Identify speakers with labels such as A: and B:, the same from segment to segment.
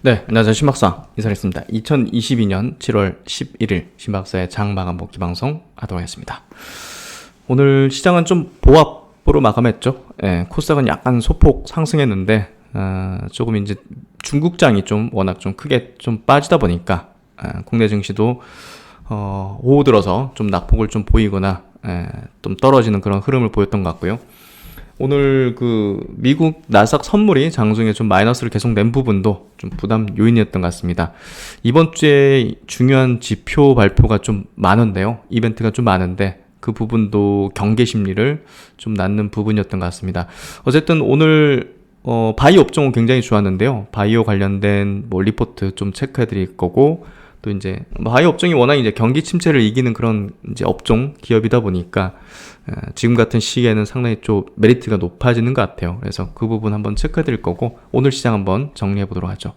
A: 네, 안녕하세요. 신박사 인사드리겠습니다. 2022년 7월 11일 신박사의 장마감 복귀 방송 하도록 하겠습니다. 오늘 시장은 좀 보합으로 마감했죠. 예, 코스닥은 약간 소폭 상승했는데 어, 조금 이제 중국장이 좀 워낙 좀 크게 좀 빠지다 보니까 어, 국내 증시도 어, 오후 들어서 좀 낙폭을 좀 보이거나 예, 좀 떨어지는 그런 흐름을 보였던 것 같고요. 오늘 그 미국 나스닥 선물이 장중에 좀 마이너스를 계속 낸 부분도 좀 부담 요인이었던 것 같습니다. 이번 주에 중요한 지표 발표가 좀 많은데요. 이벤트가 좀 많은데 그 부분도 경계 심리를 좀 낳는 부분이었던 것 같습니다. 어쨌든 오늘 어, 바이오 업종은 굉장히 좋았는데요. 바이오 관련된 뭐 리포트 좀 체크해 드릴 거고 또 이제 뭐 바이오 업종이 워낙 이제 경기 침체를 이기는 그런 이제 업종 기업이다 보니까 어, 지금 같은 시기에는 상당히 좀 메리트가 높아지는 것 같아요. 그래서 그 부분 한번 체크해 드릴 거고 오늘 시장 한번 정리해 보도록 하죠.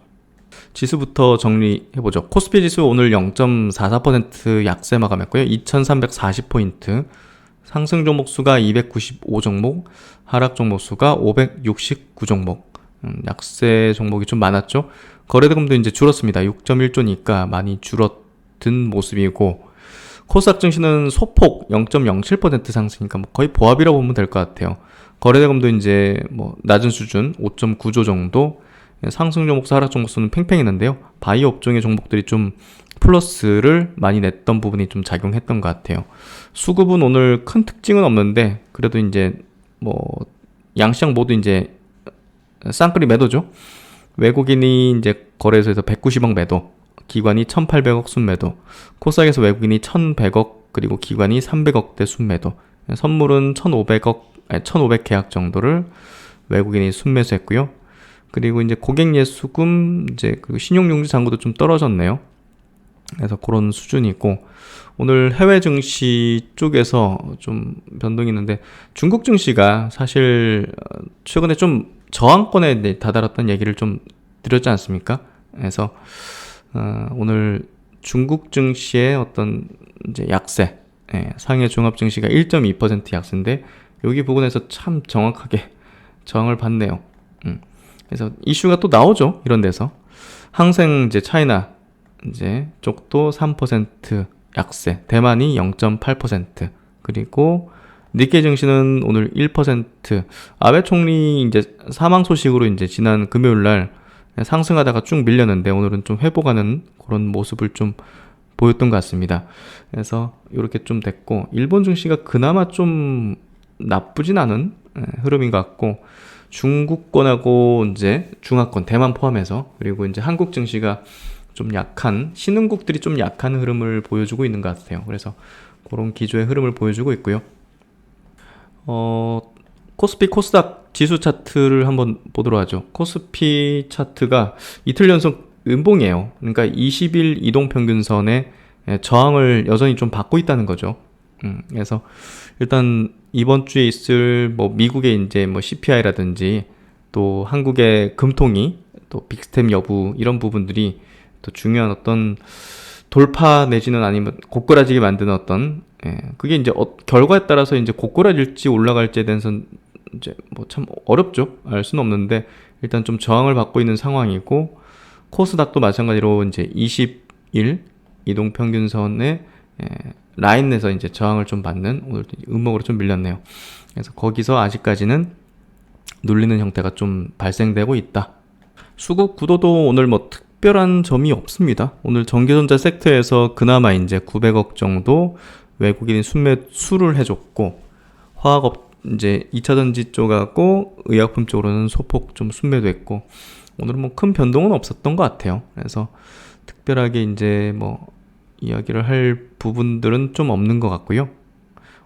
A: 지수부터 정리해 보죠. 코스피 지수 오늘 0.44% 약세 마감했고요. 2340포인트. 상승 종목 수가 295 종목, 하락 종목 수가 569 종목. 음, 약세 종목이 좀 많았죠. 거래대금도 이제 줄었습니다. 6.1조니까 많이 줄었던 모습이고 코스닥 증시는 소폭 0.07% 상승이니까 뭐 거의 보합이라고 보면 될 것 같아요. 거래대금도 이제 뭐 낮은 수준 5.9조 정도 상승 종목수 하락 종목수는 팽팽했는데요. 바이오 업종의 종목들이 좀 플러스를 많이 냈던 부분이 좀 작용했던 것 같아요. 수급은 오늘 큰 특징은 없는데 그래도 이제 뭐 양시장 모두 이제 쌍끌이 매도죠. 외국인이 이제 거래소에서 190억 매도, 기관이 1,800억 순매도, 코스닥에서 외국인이 1,100억 그리고 기관이 300억대 순매도, 선물은 1,500억, 아니 1,500 계약 정도를 외국인이 순매수했고요. 그리고 이제 고객 예수금, 이제 그 신용융지 잔고도 좀 떨어졌네요. 그래서 그런 수준이고 오늘 해외 증시 쪽에서 좀 변동이 있는데 중국 증시가 사실 어, 최근에 좀 저항권에 다다랐던 얘기를 좀 드렸지 않습니까? 그래서 어, 오늘 중국 증시의 어떤 이제 약세, 예, 상해 종합 증시가 1.2% 약세인데 여기 부분에서 참 정확하게 저항을 받네요. 음. 그래서 이슈가 또 나오죠. 이런 데서 항생 이제 차이나 이제 쪽도 3% 약세, 대만이 0.8% 그리고 니케 증시는 오늘 1% 아베 총리 이제 사망 소식으로 이제 지난 금요일 날 상승하다가 쭉 밀렸는데 오늘은 좀 회복하는 그런 모습을 좀 보였던 것 같습니다. 그래서 이렇게 좀 됐고 일본 증시가 그나마 좀 나쁘진 않은 예, 흐름인 것 같고 중국권하고 이제 중화권 대만 포함해서 그리고 이제 한국 증시가 좀 약한 신흥국들이 좀 약한 흐름을 보여주고 있는 것 같아요. 그래서 그런 기조의 흐름을 보여주고 있고요. 어, 코스피 코스닥 지수 차트를 한번 보도록 하죠. 코스피 차트가 이틀 연속 음봉이에요. 그러니까 20일 이동 평균선에 저항을 여전히 좀 받고 있다는 거죠. 음, 그래서 일단 이번 주에 있을 뭐 미국의 이제 뭐 CPI라든지 또 한국의 금통이 또 빅스템 여부 이런 부분들이 또 중요한 어떤 돌파 내지는 아니면 고꾸라지게 만드는 어떤 예, 그게 이제 어, 결과에 따라서 이제 고꾸라질지 올라갈지에 대해서는 이제 뭐 참 어렵죠. 알 수는 없는데 일단 좀 저항을 받고 있는 상황이고 코스닥도 마찬가지로 이제 20일 이동 평균선에 예, 라인에서 이제 저항을 좀 받는 오늘 음목으로 좀 밀렸네요. 그래서 거기서 아직까지는 눌리는 형태가 좀 발생되고 있다. 수급 구도도 오늘 뭐 특별한 점이 없습니다. 오늘 전기전자 섹터에서 그나마 이제 900억 정도 외국인이 순매수를 해줬고 화학업 이제 2차 전지 쪽하고 의약품 쪽으로는 소폭 좀 순매도했고 오늘은 뭐 큰 변동은 없었던 것 같아요. 그래서 특별하게 이제 뭐 이야기를 할 부분들은 좀 없는 것 같고요.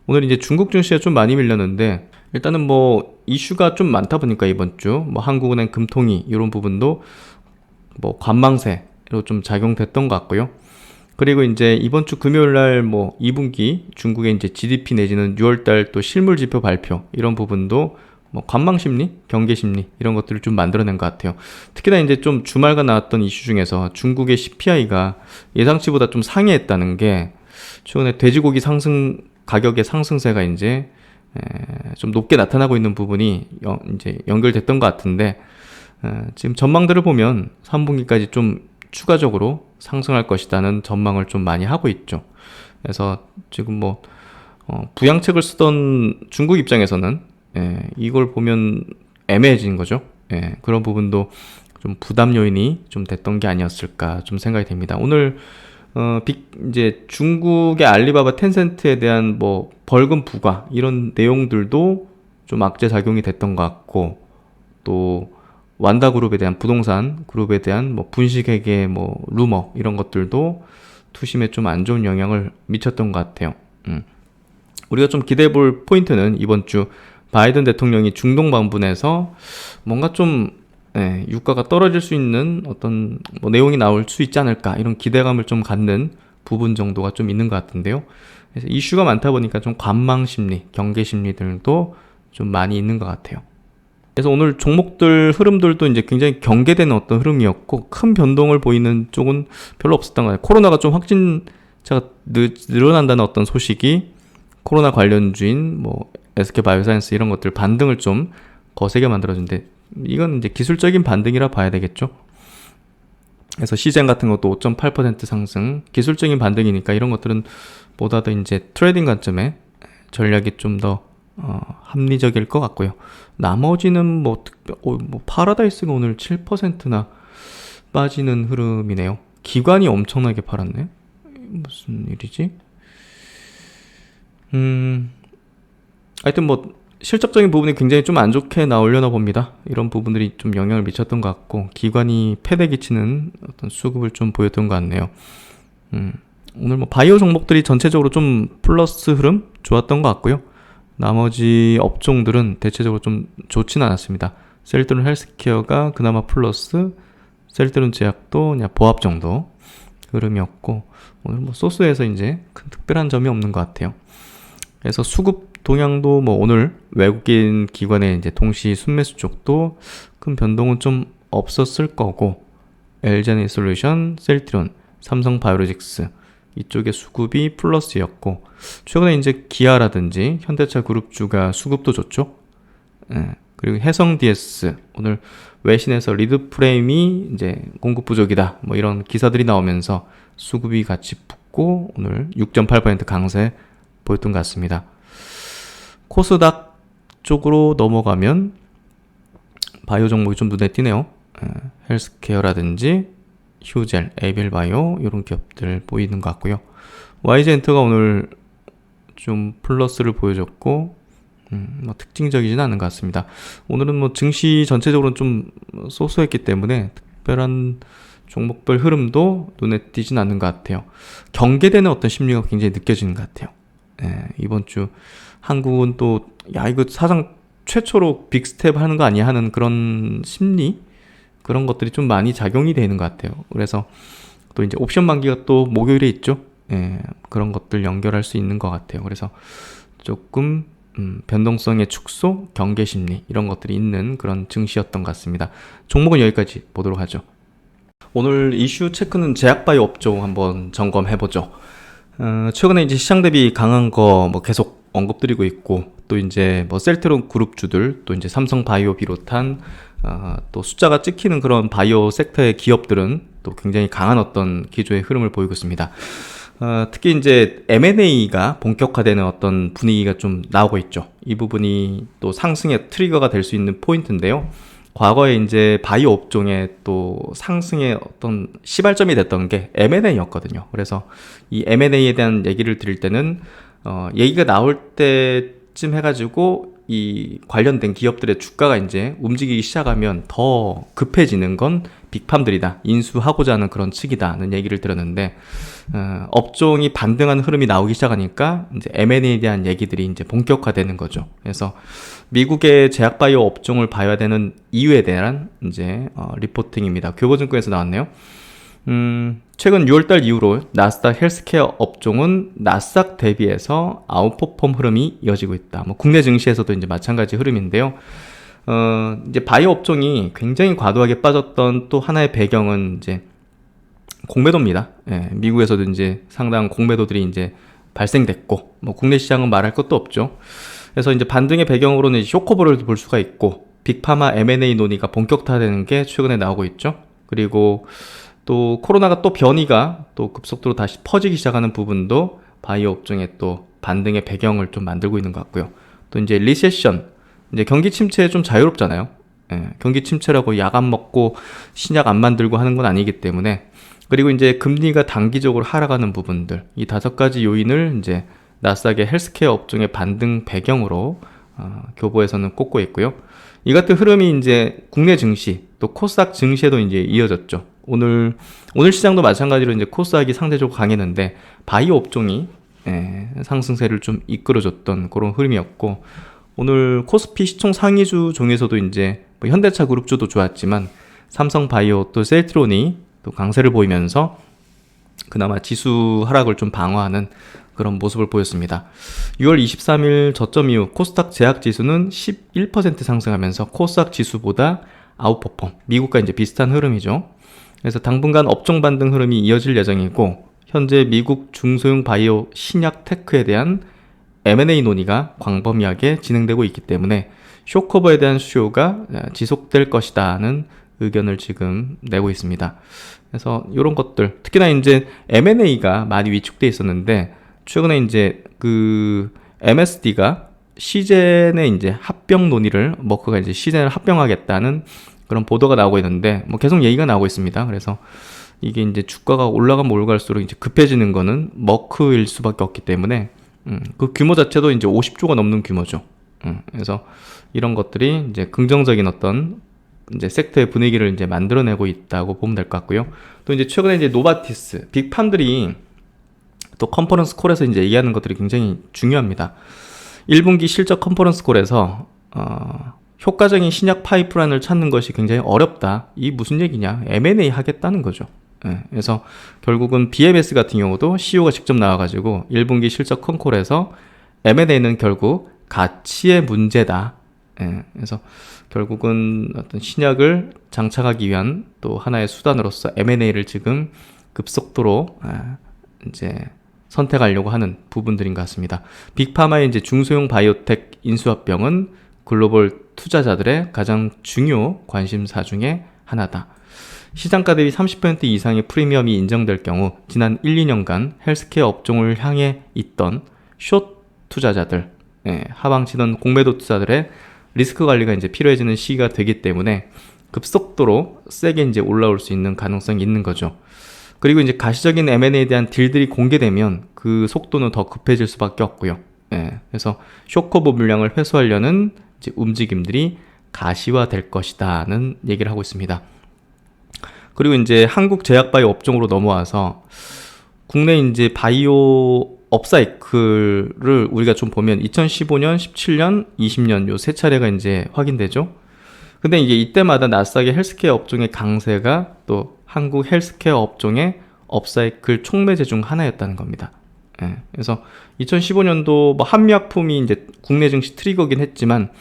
A: 오늘 이제 중국 증시가 좀 많이 밀렸는데 일단은 뭐 이슈가 좀 많다 보니까 이번 주 뭐 한국은행 금통위 이런 부분도 뭐 관망세로 좀 작용됐던 것 같고요. 그리고 이제 이번 주 금요일 날 뭐 2분기 중국의 이제 GDP 내지는 6월 달 또 실물 지표 발표 이런 부분도 뭐 관망 심리, 경계 심리 이런 것들을 좀 만들어낸 것 같아요. 특히나 이제 좀 주말간 나왔던 이슈 중에서 중국의 CPI가 예상치보다 좀 상회했다는 게 최근에 돼지고기 상승 가격의 상승세가 이제 좀 높게 나타나고 있는 부분이 이제 연결됐던 것 같은데 에, 지금 전망들을 보면 3분기까지 좀 추가적으로 상승할 것이라는 전망을 좀 많이 하고 있죠. 그래서 지금 뭐 어, 부양책을 쓰던 중국 입장에서는 예, 이걸 보면 애매해진 거죠. 예, 그런 부분도 좀 부담 요인이 좀 됐던 게 아니었을까 좀 생각이 됩니다. 오늘 어, 빅, 이제 중국의 알리바바 텐센트에 대한 뭐 벌금 부과 이런 내용들도 좀 악재 작용이 됐던 것 같고 또 완다 그룹에 대한 부동산 그룹에 대한 뭐 분식회계 뭐 루머 이런 것들도 투심에 좀 안 좋은 영향을 미쳤던 것 같아요. 음. 우리가 좀 기대해 볼 포인트는 이번 주 바이든 대통령이 중동 방문해서 뭔가 좀 예, 유가가 떨어질 수 있는 어떤 뭐 내용이 나올 수 있지 않을까 이런 기대감을 좀 갖는 부분 정도가 좀 있는 것 같은데요. 그래서 이슈가 많다 보니까 좀 관망 심리, 경계 심리들도 좀 많이 있는 것 같아요. 그래서 오늘 종목들 흐름들도 이제 굉장히 경계되는 어떤 흐름이었고 큰 변동을 보이는 쪽은 별로 없었던 것 같아요. 코로나가 좀 확진자가 늘, 늘어난다는 어떤 소식이 코로나 관련주인 뭐 SK 바이오사이언스 이런 것들 반등을 좀 거세게 만들어준데 이건 이제 기술적인 반등이라 봐야 되겠죠. 그래서 시젠 같은 것도 5.8% 상승, 기술적인 반등이니까 이런 것들은 보다 더 이제 트레이딩 관점에 전략이 좀더 어, 합리적일 것 같고요. 나머지는 뭐 특별, 어, 뭐 파라다이스가 오늘 7%나 빠지는 흐름이네요. 기관이 엄청나게 팔았네. 무슨 일이지? 음, 하여튼 뭐 실적적인 부분이 굉장히 좀 안 좋게 나오려나 봅니다. 이런 부분들이 좀 영향을 미쳤던 것 같고 기관이 패대 기치는 어떤 수급을 좀 보였던 것 같네요. 음, 오늘 뭐 바이오 종목들이 전체적으로 좀 플러스 흐름 좋았던 것 같고요. 나머지 업종들은 대체적으로 좀 좋진 않았습니다. 셀트론 헬스케어가 그나마 플러스, 셀트론 제약도 그냥 보합 정도 흐름이었고 오늘 뭐 소스에서 이제 큰 특별한 점이 없는 것 같아요. 그래서 수급 동향도 뭐 오늘 외국인 기관의 이제 동시 순매수 쪽도 큰 변동은 좀 없었을 거고 엘제네 솔루션, 셀트론, 삼성 바이오로직스 이쪽의 수급이 플러스였고 최근에 이제 기아라든지 현대차 그룹주가 수급도 좋죠. 예, 그리고 해성 DS 오늘 외신에서 리드 프레임이 이제 공급 부족이다 뭐 이런 기사들이 나오면서 수급이 같이 붙고 오늘 6.8% 강세 보였던 것 같습니다. 코스닥 쪽으로 넘어가면 바이오 종목이 좀 눈에 띄네요. 에, 헬스케어라든지 휴젤, 에빌바이오 이런 기업들 보이는 것 같고요. YG엔터가 오늘 좀 플러스를 보여줬고 음, 뭐 특징적이진 않은 것 같습니다. 오늘은 뭐 증시 전체적으로는 좀 소소했기 때문에 특별한 종목별 흐름도 눈에 띄진 않는 것 같아요. 경계되는 어떤 심리가 굉장히 느껴지는 것 같아요. 예, 이번 주 한국은 또, 야, 이거 사상 최초로 빅스텝 하는 거 아니야? 하는 그런 심리? 그런 것들이 좀 많이 작용이 되는 것 같아요. 그래서 또 이제 옵션 만기가 또 목요일에 있죠? 예, 그런 것들 연결할 수 있는 것 같아요. 그래서 조금, 음, 변동성의 축소, 경계 심리, 이런 것들이 있는 그런 증시였던 것 같습니다. 종목은 여기까지 보도록 하죠. 오늘 이슈 체크는 제약바이오 업종 한번 점검해 보죠. 어, 최근에 이제 시장 대비 강한 거 뭐 계속 언급드리고 있고 또 이제 뭐 셀트론 그룹주들 또 이제 삼성 바이오 비롯한 어, 또 숫자가 찍히는 그런 바이오 섹터의 기업들은 또 굉장히 강한 어떤 기조의 흐름을 보이고 있습니다. 어, 특히 이제 M&A가 본격화되는 어떤 분위기가 좀 나오고 있죠. 이 부분이 또 상승의 트리거가 될 수 있는 포인트인데요. 과거에 이제 바이오 업종의 또 상승의 어떤 시발점이 됐던 게 M&A였거든요. 그래서 이 M&A에 대한 얘기를 드릴 때는 어, 얘기가 나올 때쯤 해가지고 이 관련된 기업들의 주가가 이제 움직이기 시작하면 더 급해지는 건 빅팜들이다. 인수하고자 하는 그런 측이다는 얘기를 들었는데, 어, 업종이 반등하는 흐름이 나오기 시작하니까 이제 M&A에 대한 얘기들이 이제 본격화되는 거죠. 그래서 미국의 제약 바이오 업종을 봐야 되는 이유에 대한 이제 어, 리포팅입니다. 교보증권에서 나왔네요. 음, 최근 6월달 이후로 나스닥 헬스케어 업종은 나스닥 대비해서 아웃퍼폼 흐름이 이어지고 있다. 뭐 국내 증시에서도 이제 마찬가지 흐름인데요. 어, 이제 바이오 업종이 굉장히 과도하게 빠졌던 또 하나의 배경은 이제 공매도입니다. 예, 미국에서도 이제 상당한 공매도들이 이제 발생됐고, 뭐 국내 시장은 말할 것도 없죠. 그래서 이제 반등의 배경으로는 쇼커볼을 볼 수가 있고, 빅파마 M&A 논의가 본격화되는 게 최근에 나오고 있죠. 그리고 또 코로나가 또 변이가 또 급속도로 다시 퍼지기 시작하는 부분도 바이오 업종의 또 반등의 배경을 좀 만들고 있는 것 같고요. 또 이제 리세션, 이제 경기 침체에 좀 자유롭잖아요. 예, 경기 침체라고 약 안 먹고 신약 안 만들고 하는 건 아니기 때문에 그리고 이제 금리가 단기적으로 하락하는 부분들 이 다섯 가지 요인을 이제 나스닥의 헬스케어 업종의 반등 배경으로 어, 교보에서는 꼽고 있고요. 이 같은 흐름이 이제 국내 증시 또 코스닥 증시에도 이제 이어졌죠. 오늘 오늘 시장도 마찬가지로 이제 코스닥이 상대적으로 강했는데 바이오 업종이 예, 상승세를 좀 이끌어줬던 그런 흐름이었고 오늘 코스피 시총 상위주 중에서도 이제 뭐 현대차 그룹주도 좋았지만 삼성 바이오 또 셀트론이 또 강세를 보이면서 그나마 지수 하락을 좀 방어하는 그런 모습을 보였습니다. 6월 23일 저점 이후 코스닥 제약 지수는 11% 상승하면서 코스닥 지수보다 아웃퍼폼, 미국과 이제 비슷한 흐름이죠. 그래서 당분간 업종 반등 흐름이 이어질 예정이고 현재 미국 중소형 바이오 신약 테크에 대한 M&A 논의가 광범위하게 진행되고 있기 때문에 쇼커버에 대한 수요가 지속될 것이다는 의견을 지금 내고 있습니다. 그래서 이런 것들 특히나 이제 M&A가 많이 위축돼 있었는데 최근에 이제 그 MSD가 시젠의 이제 합병 논의를 머크가 이제 시젠을 합병하겠다는 그런 보도가 나오고 있는데 뭐 계속 얘기가 나오고 있습니다. 그래서 이게 이제 주가가 올라가면 올라갈수록 이제 급해지는 거는 머크일 수밖에 없기 때문에 음, 그 규모 자체도 이제 50조가 넘는 규모죠. 음, 그래서 이런 것들이 이제 긍정적인 어떤 이제 섹터의 분위기를 이제 만들어내고 있다고 보면 될 것 같고요. 또 이제 최근에 이제 노바티스 빅팜들이 또 컨퍼런스 콜에서 이제 얘기하는 것들이 굉장히 중요합니다. 1분기 실적 컨퍼런스 콜에서 어, 효과적인 신약 파이프라인을 찾는 것이 굉장히 어렵다. 이 무슨 얘기냐? M&A 하겠다는 거죠. 예, 그래서 결국은 BMS 같은 경우도 CEO가 직접 나와가지고 1분기 실적 컨콜에서 M&A는 결국 가치의 문제다. 예, 그래서 결국은 어떤 신약을 장착하기 위한 또 하나의 수단으로서 M&A를 지금 급속도로 예, 이제 선택하려고 하는 부분들인 것 같습니다. 빅파마의 이제 중소형 바이오텍 인수합병은 글로벌 투자자들의 가장 중요 관심사 중에 하나다. 시장가 대비 30% 이상의 프리미엄이 인정될 경우 지난 1, 2년간 헬스케어 업종을 향해 있던 숏 투자자들, 예, 하방치던 공매도 투자들의 리스크 관리가 이제 필요해지는 시기가 되기 때문에 급속도로 세게 이제 올라올 수 있는 가능성이 있는 거죠. 그리고 이제 가시적인 M&A에 대한 딜들이 공개되면 그 속도는 더 급해질 수밖에 없고요. 예, 그래서 쇼커버 물량을 회수하려는 움직임들이 가시화될 것이다는 얘기를 하고 있습니다. 그리고 이제 한국 제약 바이오 업종으로 넘어와서 국내 이제 바이오 업사이클을 우리가 좀 보면 2015년, 17년, 20년 요 세 차례가 이제 확인되죠. 근데 이게 이때마다 나스닥의 헬스케어 업종의 강세가 또 한국 헬스케어 업종의 업사이클 촉매제 중 하나였다는 겁니다. 예, 그래서 2015년도 뭐 한미약품이 이제 국내 증시 트리거긴 했지만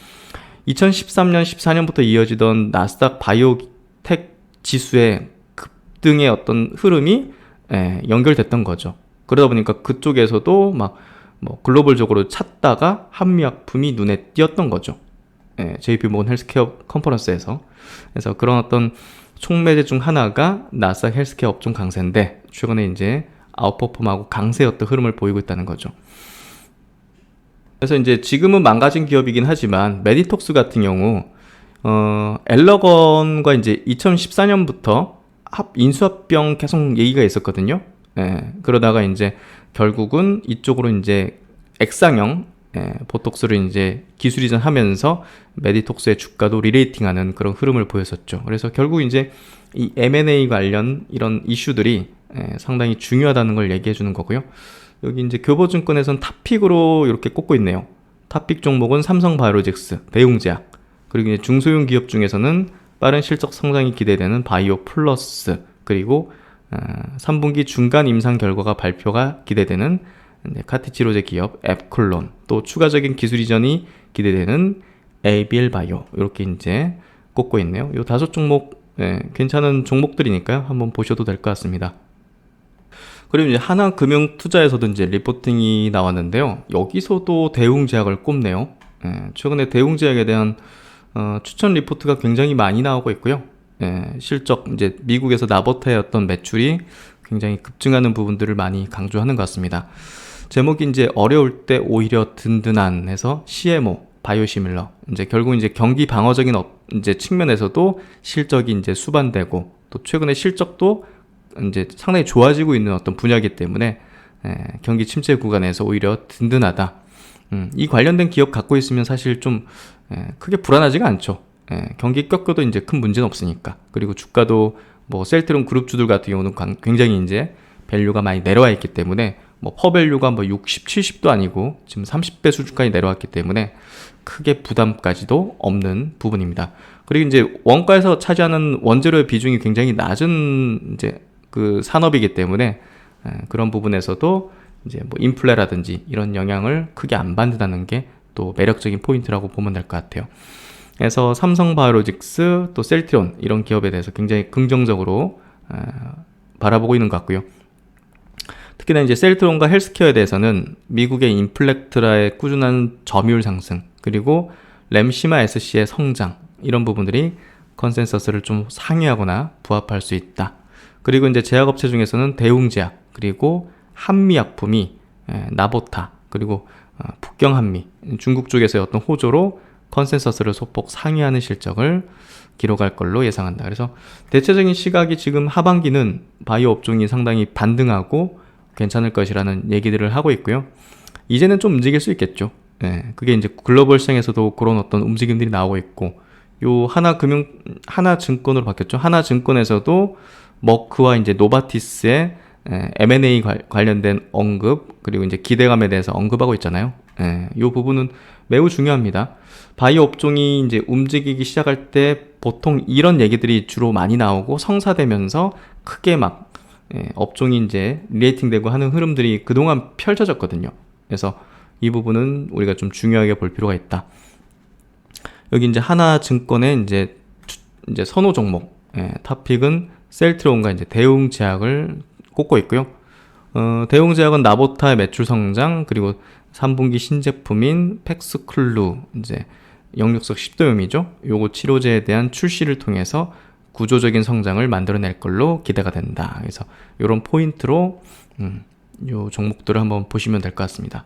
A: 2013년, 14년부터 이어지던 나스닥 바이오텍 지수의 급등의 어떤 흐름이 예, 연결됐던 거죠. 그러다 보니까 그쪽에서도 막 뭐 글로벌적으로 찾다가 한미약품이 눈에 띄었던 거죠. 예, JP 모건 헬스케어 컨퍼런스에서. 그래서 그런 어떤 촉매제 중 하나가 나스닥 헬스케어 업종 강세인데 최근에 이제 아웃퍼폼하고 강세였던 흐름을 보이고 있다는 거죠. 그래서 이제 지금은 망가진 기업이긴 하지만 메디톡스 같은 경우 어, 엘러건과 이제 2014년부터 합 인수합병 계속 얘기가 있었거든요. 예, 그러다가 이제 결국은 이쪽으로 이제 액상형 예, 보톡스를 이제 기술 이전하면서 메디톡스의 주가도 리레이팅하는 그런 흐름을 보였었죠. 그래서 결국 이제 이 M&A 관련 이런 이슈들이 예, 상당히 중요하다는 걸 얘기해 주는 거고요. 여기 이제 교보증권에서는 탑픽으로 이렇게 꼽고 있네요. 탑픽 종목은 삼성바이오로직스, 대웅제약, 그리고 이제 중소형 기업 중에서는 빠른 실적 성장이 기대되는 바이오 플러스, 그리고 3분기 어, 중간 임상 결과가 발표가 기대되는 카티치로제 기업 앱클론, 또 추가적인 기술 이전이 기대되는 에이빌 바이오 이렇게 이제 꼽고 있네요. 이 다섯 종목 예, 괜찮은 종목들이니까요. 한번 보셔도 될 것 같습니다. 그리고 이제 하나금융투자에서도 이제 리포팅이 나왔는데요. 여기서도 대웅제약을 꼽네요. 예, 최근에 대웅제약에 대한 어, 추천 리포트가 굉장히 많이 나오고 있고요. 예, 실적 이제 미국에서 나버타의 어떤 매출이 굉장히 급증하는 부분들을 많이 강조하는 것 같습니다. 제목이 이제 어려울 때 오히려 든든한 해서 CMO 바이오시밀러 이제 결국 이제 경기 방어적인 업- 이제 측면에서도 실적이 이제 수반되고 또 최근에 실적도 이제 상당히 좋아지고 있는 어떤 분야이기 때문에 예, 경기 침체 구간에서 오히려 든든하다. 음, 이 관련된 기업 갖고 있으면 사실 좀 예, 크게 불안하지가 않죠. 예, 경기 꺾여도 이제 큰 문제는 없으니까. 그리고 주가도 뭐 셀트론 그룹주들 같은 경우는 관- 굉장히 이제 밸류가 많이 내려와 있기 때문에 뭐 퍼밸류가 뭐 60, 70도 아니고 지금 30배 수준까지 내려왔기 때문에 크게 부담까지도 없는 부분입니다. 그리고 이제 원가에서 차지하는 원재료의 비중이 굉장히 낮은 이제 그 산업이기 때문에 에, 그런 부분에서도 이제 뭐 인플레라든지 이런 영향을 크게 안 받는다는 게 또 매력적인 포인트라고 보면 될 것 같아요. 그래서 삼성바이오로직스 또 셀트론 이런 기업에 대해서 굉장히 긍정적으로 에, 바라보고 있는 것 같고요. 특히나 이제 셀트론과 헬스케어에 대해서는 미국의 인플렉트라의 꾸준한 점유율 상승 그리고 램시마 SC의 성장 이런 부분들이 컨센서스를 좀 상회하거나 부합할 수 있다. 그리고 이제 제약업체 중에서는 대웅제약 그리고 한미약품이 에, 나보타 그리고 어, 북경한미 중국 쪽에서의 어떤 호조로 컨센서스를 소폭 상회하는 실적을 기록할 걸로 예상한다. 그래서 대체적인 시각이 지금 하반기는 바이오 업종이 상당히 반등하고 괜찮을 것이라는 얘기들을 하고 있고요. 이제는 좀 움직일 수 있겠죠. 예, 그게 이제 글로벌 시장에서도 그런 어떤 움직임들이 나오고 있고, 요 하나 금융 하나 증권으로 바뀌었죠. 하나 증권에서도 머크와 이제 노바티스의 예, M&A 관- 관련된 언급 그리고 이제 기대감에 대해서 언급하고 있잖아요. 예, 요 부분은 매우 중요합니다. 바이오 업종이 이제 움직이기 시작할 때 보통 이런 얘기들이 주로 많이 나오고 성사되면서 크게 막 예, 업종이 이제 리레이팅되고 하는 흐름들이 그동안 펼쳐졌거든요. 그래서 이 부분은 우리가 좀 중요하게 볼 필요가 있다. 여기 이제 하나 증권의 이제 추- 이제 선호 종목 예, 탑픽은 셀트론과 이제 대웅 제약을 꼽고 있고요. 어, 대웅 제약은 나보타의 매출 성장 그리고 3분기 신제품인 팩스클루 이제 영역석 10도염이죠. 요거 치료제에 대한 출시를 통해서 구조적인 성장을 만들어낼 걸로 기대가 된다. 그래서 이런 포인트로 음, 요 종목들을 한번 보시면 될 것 같습니다.